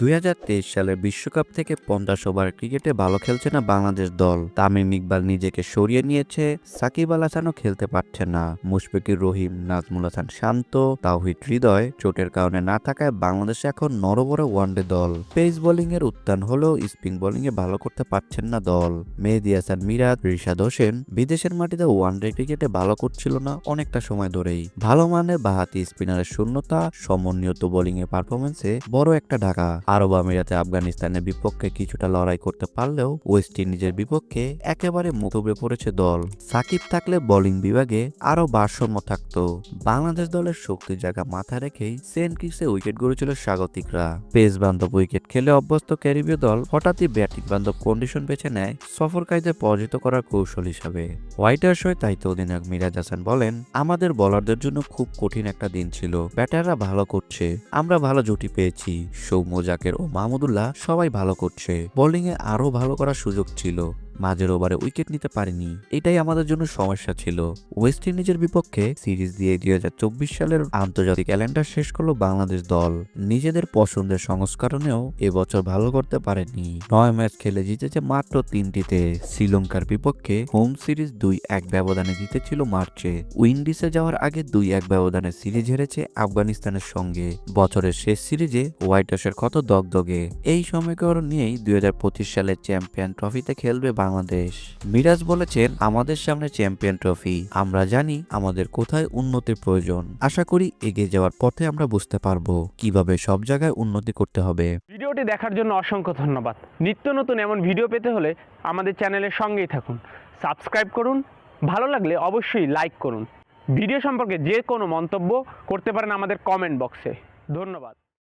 দুই সালের বিশ্বকাপ থেকে পঞ্চাশ ওভার ক্রিকেটে ভালো খেলছে না বাংলাদেশ দল। তামিম ইকবাল নিজেকে সরিয়ে নিয়েছে, সাকিব আল হাসানও খেলতে পারছে না। মুশফিকুর রহিম, নাজমুল হাসান শান্ত, তাওহিদ হৃদয় চোটের কারণে না থাকায় বাংলাদেশ এখন নরবরে ওয়ানডে দল। পেস বোলিং এর উত্থান হলেও স্পিন বোলিং এ ভালো করতে পারছেন না দল। মেহেদি হাসান মিরাজ, রিশাদ হোসেন বিদেশের মাটিতে ওয়ানডে ক্রিকেটে ভালো করছিল না অনেকটা সময় ধরেই। ভালো মানের বাহাতি স্পিনারের শূন্যতা, সমন্বিত বোলিং এর পারফরমেন্সে বড় একটা ঢাকা। আরব আমিরাতে আফগানিস্তানের বিপক্ষে কিছুটা লড়াই করতে পারলেও ওয়েস্ট ইন্ডিজের বিপক্ষে একেবারে মুখবে পড়েছে দল। সাকিব থাকলে বোলিং বিভাগে আরও ভারসাম্য থাকতো। বাংলাদেশ দলের শক্তির জায়গা মাথায় রেখেই সেন্ট কিক্সে উইকেট গড়েছিল স্বাগতিকরা। পেস বান্ধব উইকেট খেলে অভ্যস্ত ক্যারিবীয় দল হঠাৎই ব্যাটিং বান্ধব কন্ডিশন বেছে নেয় সফরকারীদের পরাজিত করার কৌশল হিসাবে। হোয়াইট হাউস হয়ে তাইতো অধিনায়ক মিরাজ হাসান বলেন, আমাদের বলারদের জন্য খুব কঠিন একটা দিন ছিল। ব্যাটাররা ভালো করছে। আমরা ভালো জুটি পেয়েছি। সৌম্য জাকের ও মাহমুদুল্লাহ সবাই ভালো করছে। বোলিংয়ে আরও আরও ভালো করার সুযোগ ছিল। মাঝের ওভারে উইকেট নিতে পারেনি। এটাই আমাদের জন্য সমস্যা ছিল। ওয়েস্ট ইন্ডিজের বিপক্ষে সিরিজ দিয়ে দুই হাজার চব্বিশ সালের আন্তর্জাতিক ক্যালেন্ডার শেষ করল বাংলাদেশ দল। নিজেদের পছন্দের সংস্করণেও এবছর ভালো করতে পারেনি। নয় ম্যাচ খেলে জিতেছে মাত্র তিনটিতে। শ্রীলঙ্কার বিপক্ষে হোম সিরিজ দুই এক ব্যবধানে জিতেছিল মার্চে। উইন্ডিজে যাওয়ার আগে দুই এক ব্যবধানে সিরিজ হেরেছে আফগানিস্তানের সঙ্গে। বছরের শেষ সিরিজে হোয়াইট হাউসের কত দগদগে। এই সময়করণ নিয়েই দুই হাজার পঁচিশ সালের চ্যাম্পিয়ন ট্রফিতে খেলবে বাংলাদেশ। মিরাজ বলেছেন, আমাদের সামনে চ্যাম্পিয়ন ট্রফি। আমরা জানি আমাদের কোথায় উন্নতির প্রয়োজন। আশা করি এগিয়ে যাওয়ার পথে আমরা বুঝতে পারব কীভাবে সব জায়গায় উন্নতি করতে হবে। ভিডিওটি দেখার জন্য অসংখ্য ধন্যবাদ। নিত্য নতুন এমন ভিডিও পেতে হলে আমাদের চ্যানেলের সঙ্গেই থাকুন। সাবস্ক্রাইব করুন। ভালো লাগলে অবশ্যই লাইক করুন। ভিডিও সম্পর্কে যে কোনো মন্তব্য করতে পারেন আমাদের কমেন্ট বক্সে। ধন্যবাদ।